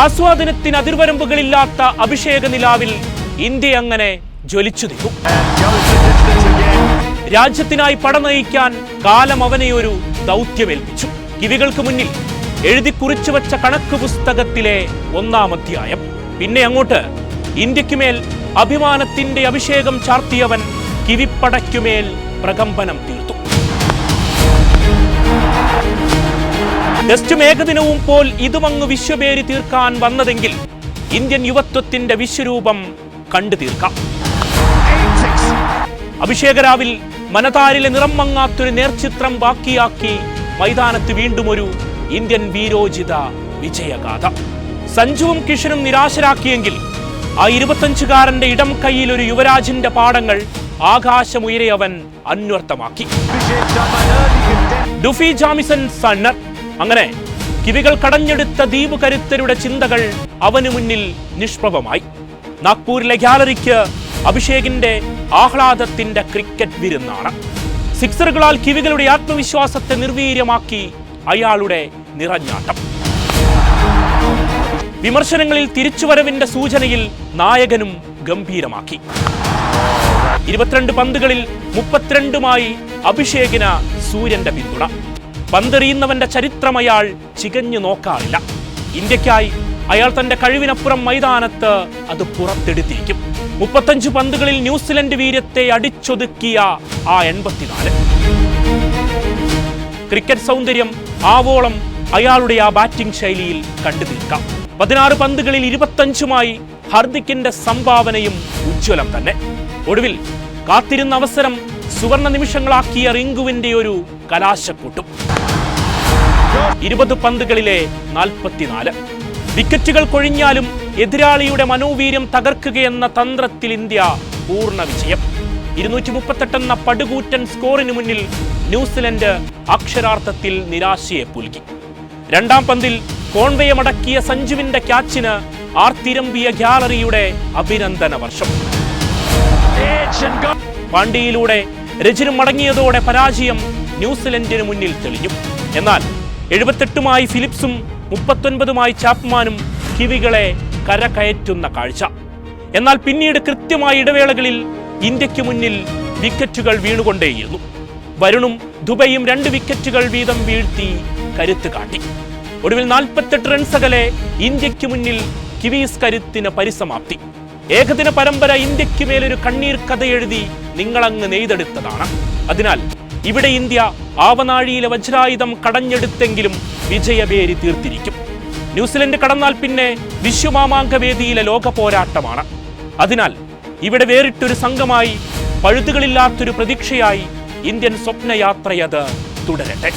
ആസ്വാദനത്തിന് അതിർവരമ്പുകളില്ലാത്ത അഭിഷേക നിലാവിൽ ഇന്ത്യ അങ്ങനെ ജ്വലിച്ചു നിൽക്കും. രാജ്യത്തിനായി പട നയിക്കാൻ കാലം അവനെ ഒരു ദൗത്യമേൽപ്പിച്ചു. കിവികൾക്ക് മുന്നിൽ എഴുതി കുറിച്ചു വച്ച കണക്ക് പുസ്തകത്തിലെ ഒന്നാം അധ്യായം. പിന്നെ അങ്ങോട്ട് ഇന്ത്യക്കുമേൽ അഭിമാനത്തിന്റെ അഭിഷേകം ചാർത്തിയവൻ കിവിപ്പടയ്ക്കുമേൽ പ്രകമ്പനം തീർത്തു. ടെസ്റ്റും ഏകദിനവും പോൽ ഇതുമങ്ങ് വിശ്വപേരി തീർക്കാൻ വന്നതെങ്കിൽ ഇന്ത്യൻ യുവത്വത്തിന്റെ വിശ്വരൂപം കണ്ടു തീർക്കാം. അഭിഷേകരാവിൽ മനതാരിലെ നിറം മങ്ങാത്തൊരു നേർചിത്രം ബാക്കിയാക്കി മൈതാനത്ത് വീണ്ടും ഒരു ഇന്ത്യൻ വീരോചിത വിജയഗാഥ. സഞ്ജുവും കിഷനും നിരാശരാക്കിയെങ്കിൽ ആ ഇരുപത്തഞ്ചുകാരന്റെ ഇടം കൈയിൽ ഒരു യുവരാജിന്റെ പാടങ്ങൾ ആകാശമുയരെ അവൻ അന്വർത്ഥമാക്കി. ഡുഫി ജാമിസൺ സണ്ണർ അങ്ങനെ കിവികൾ കടഞ്ഞെടുത്ത ദ്വീപ് കരുത്തരുടെ ചിന്തകൾ അവന് മുന്നിൽ നിഷ്പ്രഭമായി. നാഗ്പൂരിലെ ഗാലറിക്ക് അഭിഷേകിന്റെ ആഹ്ലാദത്തിന്റെ ക്രിക്കറ്റ് വിരുന്നാണ്. സിക്സറുകളാൽ കിവികളുടെ ആത്മവിശ്വാസത്തെ നിർവീര്യമാക്കി അയാളുടെ നിറഞ്ഞാട്ടം. വിമർശനങ്ങളിൽ തിരിച്ചുവരവിന്റെ സൂചനയിൽ നായകനും ഗംഭീരമാക്കി. ഇരുപത്തിരണ്ട് പന്തുകളിൽ മുപ്പത്തിരണ്ടുമായി അഭിഷേകിന് സൂര്യന്റെ പിന്തുണ. പന്തെറിയുന്നവന്റെ ചരിത്രം അയാൾ ചികഞ്ഞു നോക്കാറില്ല. ഇന്ത്യക്കായി അയാൾ തന്റെ കഴിവിനപ്പുറം മൈതാനത്ത് അത് പുറത്തെടുത്തിരിക്കും. മുപ്പത്തഞ്ച് പന്തുകളിൽ ന്യൂസിലൻഡ് വീര്യത്തെ അടിച്ചൊതുക്കിയ ആ എൺപത്തിനാല്. ക്രിക്കറ്റ് സൗന്ദര്യം ആവോളം അയാളുടെ ആ ബാറ്റിംഗ് ശൈലിയിൽ കണ്ടു തീർക്കാം. പതിനാറ് പന്തുകളിൽ ഇരുപത്തഞ്ചുമായി ഹർദിക്കിന്റെ സംഭാവനയും ഉജ്ജ്വലം തന്നെ. ഒടുവിൽ കാത്തിരുന്ന അവസരം സുവർണ നിമിഷങ്ങളാക്കിയ റിങ്കുവിന്റെ ഒരു കലാശക്കൂട്ടും. ഇരുപത് പന്തുകളിലെ നാൽപ്പത്തിനാല്. വിക്കറ്റുകൾ കൊഴിഞ്ഞാലും എതിരാളിയുടെ മനോവീര്യം തകർക്കുകയെന്ന തന്ത്രത്തിൽ ഇന്ത്യ പൂർണ വിജയം. ഇരുന്നൂറ്റി മുപ്പത്തെട്ടെന്ന പടുകൂറ്റൻ സ്കോറിന് മുന്നിൽ ന്യൂസിലൻഡ് അക്ഷരാർത്ഥത്തിൽ നിരാശയെ പുൽകി. രണ്ടാം പന്തിൽ കോൺവയെ മടക്കിയ സഞ്ജുവിന്റെ ക്യാച്ചിന് ആർത്തിരമ്പിയ ഗ്യാലറിയുടെ അഭിനന്ദന വർഷം പാണ്ഡ്യയിലൂടെ രചിനും മടങ്ങിയതോടെ പരാജയം ന്യൂസിലൻഡിന് മുന്നിൽ തെളിഞ്ഞു. എന്നാൽ എഴുപത്തെട്ടുമായി ഫിലിപ്സും മുപ്പത്തൊൻപതുമായി ചാപ്മാനും കിവികളെ കരകയറ്റുന്ന കാഴ്ച. എന്നാൽ പിന്നീട് കൃത്യമായ ഇടവേളകളിൽ ഇന്ത്യയ്ക്ക് മുന്നിൽ വിക്കറ്റുകൾ വീണുകൊണ്ടേയിരുന്നു. വരുണും ദുബൈയും രണ്ട് വിക്കറ്റുകൾ വീതം വീഴ്ത്തി കരുത്ത് കാട്ടി. ഒടുവിൽ നാൽപ്പത്തെട്ട് റൺസ് അകലെ ഇന്ത്യയ്ക്ക് മുന്നിൽ കിവീസ് കരുത്തിന് പരിസമാപ്തി. ഏകദിന പരമ്പര ഇന്ത്യയ്ക്ക് മേലൊരു കണ്ണീർ കഥ എഴുതി നിങ്ങളങ്ങ് നെയ്തെടുത്തതാണ്. അതിനാൽ ഇവിടെ ഇന്ത്യ ആവനാഴിയിലെ വജ്രായുധം കടഞ്ഞെടുത്തെങ്കിലും വിജയപേരി തീർത്തിരിക്കും. ന്യൂസിലൻഡ് കടന്നാൽ പിന്നെ വിശ്വമാമാങ്ക വേദിയിലെ ലോക പോരാട്ടമാണ്. അതിനാൽ ഇവിടെ വേറിട്ടൊരു സംഘമായി പഴുതുകളില്ലാത്തൊരു പ്രതീക്ഷയായി ഇന്ത്യൻ സ്വപ്നയാത്രയത് തുടരട്ടെ.